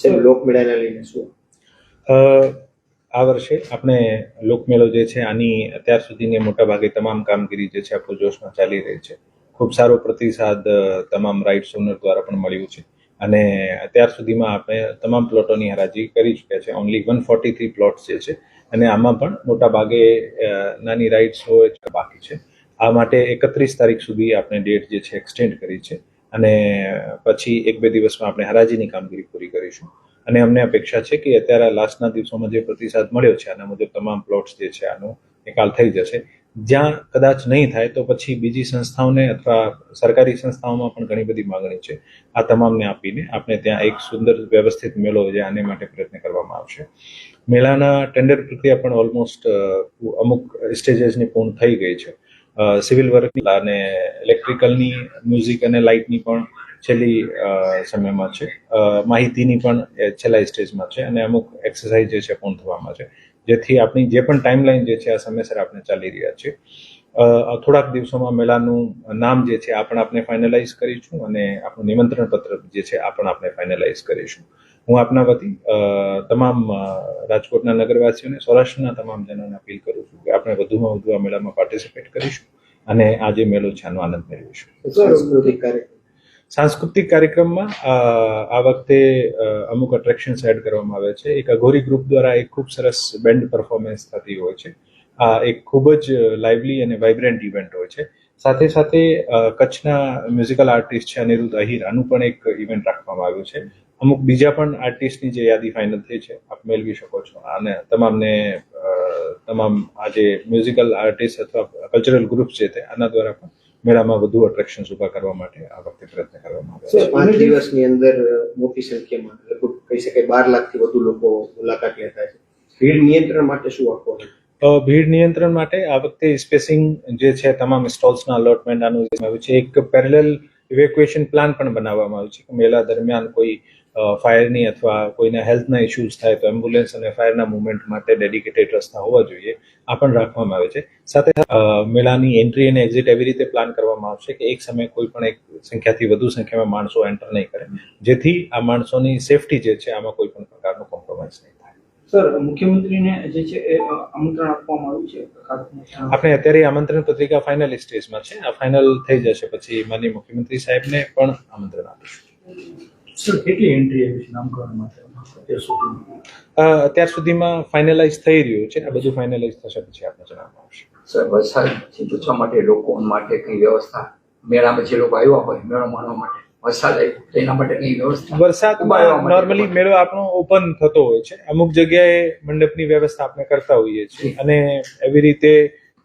છે લોકમેળાને લઈને શું? આ વર્ષે આપણે લોકમેળો જે છે, આની અત્યાર સુધીની મોટાભાગે તમામ કામગીરી જે છે, આખો જોશમાં ચાલી રહી છે. ખૂબ સારો પ્રતિસાદ તમામ રાઇટ્સ ઓનર દ્વારા પણ મળ્યું છે. અને અત્યાર સુધીમાં આપણે તમામ પ્લોટોની હરાજી કરી ચૂક્યા છે. Only one forty three plots જે છે, અને આમાં પણ મોટાભાગે નાની રાઇટ્સ હોય બાકી છે. આ માટે એકત્રીસ તારીખ સુધી આપણે ડેટ જે છે, એક્સટેન્ડ કરી છે. અને પછી એક બે દિવસમાં આપણે હરાજીની કામગીરી પૂરી કરીશું. અને અમને અપેક્ષા છે કે અત્યારે લાસ્ટના દિવસોમાં જે પ્રતિસાદ મળ્યો છે, આના મુજબ તમામ પ્લોટ્સ જે છે, આનો નિકાલ થઈ જશે. જ્યાં કદાચ નહીં થાય તો પછી બીજી સંસ્થાઓને અથવા સરકારી સંસ્થાઓમાં પણ ઘણી બધી માગણી છે. આ તમામને આપીને આપણે ત્યાં એક સુંદર વ્યવસ્થિત મેળો જે આને માટે પ્રયત્ન કરવામાં આવશે. મેળાના ટેન્ડર પ્રક્રિયા પણ ઓલમોસ્ટ અમુક સ્ટેજીસની પૂર્ણ થઈ ગઈ છે. સિવિલ વર્ક અને ઇલેક્ટ્રિકલની મ્યુઝિક અને લાઇટની પણ છેલ્લી સમયમાં છે. માહિતીની પણ છેલ્લા સ્ટેજમાં છે અને અમુક એક્સરસાઇઝ જે છે પૂર્ણ થવામાં છે. જેથી આપણી જે પણ ટાઈમલાઈન જે છે આ સમયસર આપણે ચાલી રહ્યા છે થોડાક દિવસોમાં મેળાનું નામ જે છે આ પણ આપણે ફાઇનલાઇઝ કરીશું અને આપણું નિમંત્રણ પત્ર જે છે આ પણ આપણે ફાઇનલાઇઝ કરીશું. હું આપના વતી તમામ રાજકોટના નગરવાસીઓને સૌરાષ્ટ્રના તમામ જનોને અપીલ કરું છું કે આપણે વધુમાં વધુ આ મેળામાં પાર્ટિસિપેટ કરીશું અને આ જે મેળો છે આનો આનંદ મેળવીશું. સાંસ્કૃતિક કાર્યક્રમમાં આ વખતે અમુક અટ્રેક્શન્સ એડ કરવામાં આવે છે. એક અઘોરી ગ્રુપ દ્વારા એક ખૂબ સરસ બેન્ડ પરફોર્મન્સ થતી હોય છે. આ એક ખૂબ જ લાઇવલી અને વાઇબ્રન્ટ ઇવેન્ટ હોય છે. સાથે સાથે કચ્છના મ્યુઝિકલ આર્ટિસ્ટ છે અનિરુદ્ધ અહિર. આનું પણ એક ઇવેન્ટ રાખવામાં આવ્યું છે. અમુક બીજા પણ આર્ટિસ્ટની જે યાદી ફાઇનલ થઈ છે આપ મેળવી શકો છો. અને તમામને તમામ આ જે મ્યુઝિકલ આર્ટિસ્ટ અથવા કલ્ચરલ ગ્રુપ છે તે આના દ્વારા પણ મેળામાં વધુ અટ્રેક્શન્સ ઊભા કરવા માટે આ વખતે પ્રયત્ન કરવામાં આવે છે. પાંચ દિવસની અંદર મોટી સંખ્યામાં લગભગ કહી શકાય બાર લાખથી વધુ લોકો મુલાકાત લેતા છે. ભીડ નિયંત્રણ માટે શું આપવાનું? ભીડ નિયંત્રણ માટે આ વખતે સ્પેસિંગ જે છે તમામ સ્ટોલ્સના અલોટમેન્ટ આનું જે છે એક પેરેલલ ઇવેક્યુએશન પ્લાન પણ બનાવવામાં આવ્યું છે કે મેળા દરમિયાન કોઈ ફાયરની અથવા કોઈને હેલ્થના ઇસ્યુઝ થાય તો એમ્બ્યુલન્સ અને ફાયરના મુવમેન્ટ માટે ડેડિકેટેડ રસ્તા હોવા જોઈએ. આ પણ રાખવામાં આવે છે. સાથે મેળાની એન્ટ્રી અને એક્ઝિટ એવી રીતે પ્લાન કરવામાં આવશે કે એક સમયે કોઈ પણ એક સંખ્યાથી વધુ સંખ્યામાં માણસો એન્ટર નહીં કરે. જેથી આ માણસોની સેફટી જે છે, આમાં કોઈ પણ પ્રકારનો કોમ્પ્રોમાઇઝ નહીં. સર મુખ્યમંત્રીને જે છે એ આમંત્રણ આપવામાં આવ્યું છે આપણે અત્યારે આમંત્રણ પત્રિકા ફાઇનલ સ્ટેજમાં છે. આ ફાઇનલ થઈ જશે પછી માનની મુખ્યમંત્રી સાહેબને પણ આમંત્રણ આપીશું. સર કેટલી એન્ટ્રી આવી છે નામકરણ માટે? અત્યાર સુધીમાં? અત્યાર સુધીમાં ફાઇનલાઇઝ થઈ રહ્યું છે. આ બધું ફાઇનલાઇઝ થશે પછી આપણે જણાવવામાં આવશે. સર વરસાદથી બચવા માટે લોકો માટે કઈ વ્યવસ્થા મેળામાં જે લોકો આવ્યા હોય મેળો માણવા માટે. વરસાદ એના વ્યવસ્થા નોર્મલી મેળો આપણો ઓપન થતો હોય છે. અમુક જગ્યાએ મંડપની વ્યવસ્થા આપણે કરતા હોઈએ છીએ. અને એવી રીતે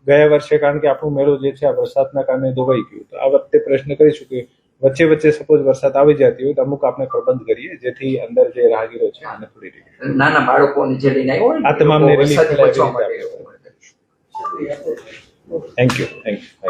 ગયા વર્ષે કારણ કે આપણો મેળો જે છે આ વરસાદના કારણે ધોવાઈ ગયો. તો આ વખતે પ્રશ્ન કરીશું કે વચ્ચે વચ્ચે સપોઝ વરસાદ આવી જતી હોય તો અમુક આપણે પ્રબંધ કરીએ જેથી અંદર જે રાહગીરો છે આને થોડી રીતે નાના બાળકોને જે લઈને આવ્યો આ તમામને રિલીફ થેન્ક આપણે થેન્ક યુ થેન્ક યુ